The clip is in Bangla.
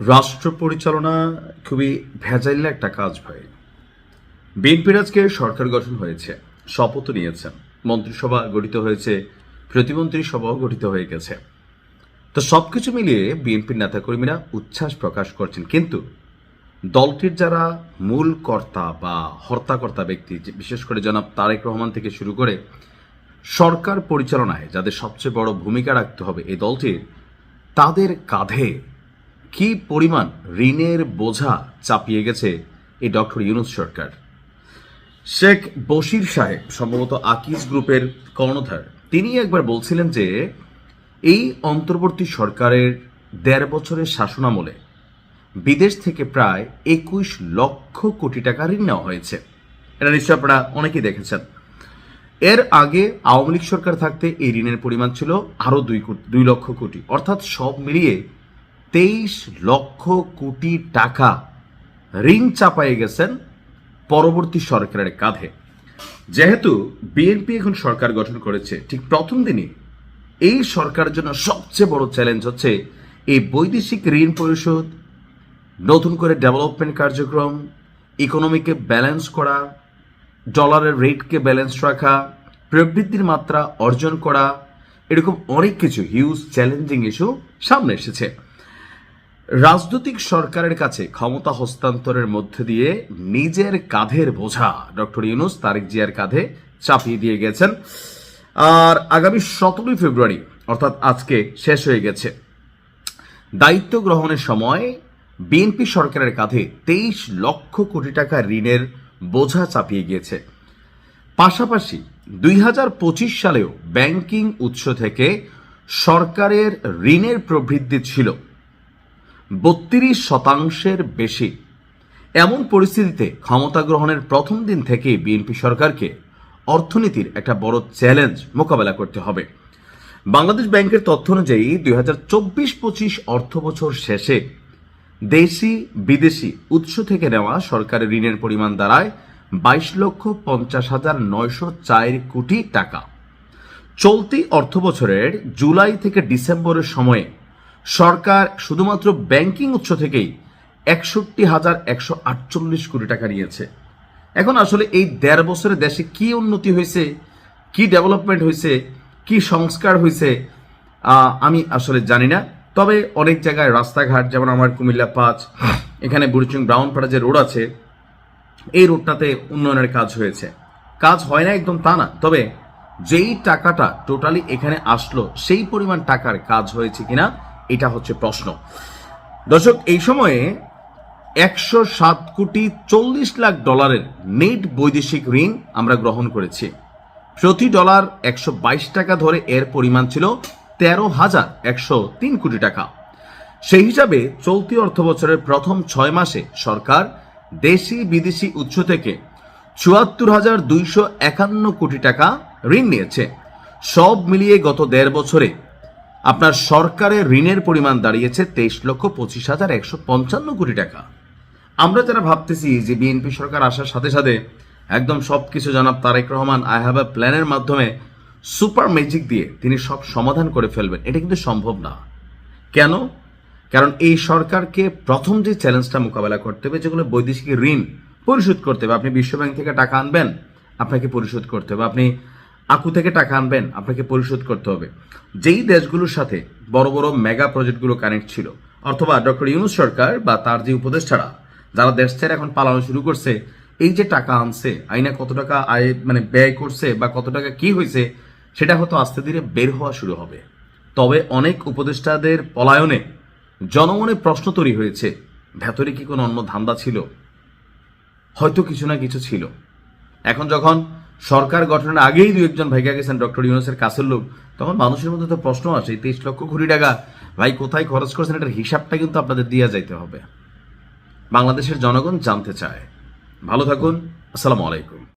রাষ্ট্র পরিচালনা খুবই ভেজাইল একটা কাজ ভাই। বিএনপির আজকে সরকার গঠন হয়েছে শপথ নিয়েছেন। মন্ত্রিসভা গঠিত হয়েছে, প্রতিমন্ত্রী সভাও গঠিত হয়ে গেছে। তো সবকিছু মিলিয়ে বিএনপির নেতাকর্মীরা উচ্ছ্বাস প্রকাশ করছেন। কিন্তু দলটির যারা মূল কর্তা বা হর্তাকর্তা ব্যক্তি বিশেষ করে জনাব তারেক রহমান থেকে শুরু করে সরকার পরিচালনায় যাদের সবচেয়ে বড় ভূমিকা রাখতে হবে এই দলটির, তাদের কাঁধে কি পরিমাণ ঋণের বোঝা চাপিয়ে গেছে এই ডক্টর ইউনুস সরকার? শেখ বশির সাহেব সম্ভবত আকিজ গ্রুপের কর্ণধার। তিনি একবার বলছিলেন যে, এই অন্তর্বর্তী সরকারের দেড় বছরের শাসনামলে বিদেশ থেকে প্রায় একুশ লক্ষ কোটি টাকা ঋণ নেওয়া হয়েছে। এটা নিশ্চয় আপনারা অনেকেই দেখেছেন। এর আগে আওয়ামী লীগ সরকার থাকতে এই ঋণের পরিমাণ ছিল আরও দুই কোটি, দুই লক্ষ কোটি। অর্থাৎ সব মিলিয়ে তেইশ লক্ষ কোটি টাকা ঋণ চাপায়ে গেছেন পরবর্তী সরকারের কাঁধে। যেহেতু বিএনপি এখন সরকার গঠন করেছে, ঠিক প্রথম দিনই এই সরকারের জন্য সবচেয়ে বড় চ্যালেঞ্জ হচ্ছে এই বৈদেশিক ঋণ পরিশোধ, নতুন করে ডেভেলপমেন্ট কার্যক্রম ইকোনমিকে ব্যালেন্স করা ডলারের রেটকে ব্যালেন্স রাখা, প্রবৃদ্ধির মাত্রা অর্জন করা, এরকম অনেক কিছু হিউজ চ্যালেঞ্জিং ইস্যু সামনে এসেছে। রাজনৈতিক সরকারের কাছে ক্ষমতা হস্তান্তরের মধ্যে দিয়ে নিজের কাঁধের বোঝা ডক্টর ইউনুস তারেক জিয়ার কাঁধে চাপিয়ে দিয়ে গেছেন। আর আগামী সতেরোই ফেব্রুয়ারি, অর্থাৎ আজকে শেষ হয়ে গেছে। দায়িত্ব গ্রহণের সময় বিএনপি সরকারের কাঁধে তেইশ লক্ষ কোটি টাকা ঋণের বোঝা চাপিয়ে গিয়েছে। পাশাপাশি দুই হাজার পঁচিশ সালেও ব্যাংকিং উৎস থেকে সরকারের ঋণের প্রবৃদ্ধি ছিল। বত্রিশ শতাংশের বেশি। এমন পরিস্থিতিতে ক্ষমতা গ্রহণের প্রথম দিন থেকেই বিএনপি সরকারকে অর্থনীতির একটা বড় চ্যালেঞ্জ মোকাবেলা করতে হবে। বাংলাদেশ ব্যাংকের তথ্য অনুযায়ী দুই হাজার চব্বিশ পঁচিশ অর্থ বছর শেষে দেশি, বিদেশি উৎস থেকে নেওয়া সরকারের ঋণের পরিমাণ দাঁড়ায় বাইশ লক্ষ পঞ্চাশ হাজার নয়শো চার কোটি টাকা। চলতি অর্থ বছরের জুলাই থেকে ডিসেম্বরের সময়ে সরকার শুধুমাত্র ব্যাংকিং উৎস থেকেই একষট্টি হাজার একশো আটচল্লিশ কোটি টাকা নিয়েছে। এখন আসলে এই দেড় বছরে দেশে কি উন্নতি হয়েছে, কি ডেভেলপমেন্ট হয়েছে, কি সংস্কার হয়েছে আমি আসলে জানি না। তবে অনেক জায়গায় রাস্তাঘাট, যেমন আমার কুমিল্লা পাঁচ, এখানে বুড়িচুং ব্রাউনপাড়া যে রোড আছে, এই রোডটাতে উন্নয়নের কাজ হয়েছে। কাজ হয় না একদম তা না, তবে যেই টাকাটা টোটালি এখানে আসলো, সেই পরিমাণ টাকার কাজ হয়েছে কিনা এটা হচ্ছে প্রশ্ন। দর্শক, এই সময়ে একশো সাত কোটি চল্লিশ লাখ ডলারের নেট বৈদেশিক ঋণ আমরা গ্রহণ করেছি। প্রতি ডলার একশো বাইশ টাকা ধরে এর পরিমাণ ছিল তেরো হাজার একশো তিন কোটি টাকা। সেই হিসাবে চলতি অর্থ বছরের প্রথম ছয় মাসে সরকার দেশি বিদেশি উৎস থেকে চুয়াত্তর হাজার দুইশো একান্ন কোটি টাকা ঋণ নিয়েছে। সব মিলিয়ে গত দেড় বছরে আপনার সরকারের ঋণের পরিমাণ দাঁড়িয়েছে তেইশ লক্ষ পঁচিশ হাজার একশো পঞ্চান্ন কোটি টাকা। আমরা যারা ভাবতেছি যে বিএনপি সরকার আসার সাথে সাথে একদম সব কিছু জানাব Tarique Rahman I have a প্ল্যানের মাধ্যমে সুপার ম্যাজিক দিয়ে তিনি সব সমাধান করে ফেলবেন। এটা কিন্তু সম্ভব না। কেন? কারণ এই সরকারকে প্রথম যে চ্যালেঞ্জটা মোকাবেলা করতে হবে, যেগুলো বৈদেশিক ঋণ পরিশোধ করতে হবে। আপনি বিশ্বব্যাংক থেকে টাকা আনবেন, আপনাকে পরিশোধ করতে হবে। আপনি আকু থেকে টাকা আনবেন, আপনাকে পরিশোধ করতে হবে। যেই দেশগুলোর সাথে বড় বড় মেগা প্রজেক্টগুলো কানেক্ট ছিল, অথবা ডক্টর ইউনুস সরকার বা তার যে উপদেষ্টারা, যারা দেশ ছেড়ে এখন পালানো শুরু করছে, এই যে টাকা আনছে, আইনা কত টাকা আয় মানে ব্যয় করছে বা কত টাকা কি হয়েছে, সেটা হয়তো আস্তে ধীরে বের হওয়া শুরু হবে। তবে অনেক উপদেষ্টাদের পলায়নে জনমনে প্রশ্ন তৈরি হয়েছে, ভেতরে কি কোনো অন্য ধান্দা ছিল? হয়তো কিছু না কিছু ছিল। এখন যখন সরকার গঠনের আগেই দু একজন ভাইগা গেছেন ডক্টর ইউনুসের কাছের লোক। তখন মানুষের মধ্যে তো প্রশ্ন আসে তেইশ লক্ষ কোটি টাকা ভাই কোথায় খরচ করেছেন, এটার হিসাবটা কিন্তু আপনাদের দিয়ে যাইতে হবে। বাংলাদেশের জনগণ জানতে চায়। ভালো থাকুন, আসসালামু আলাইকুম।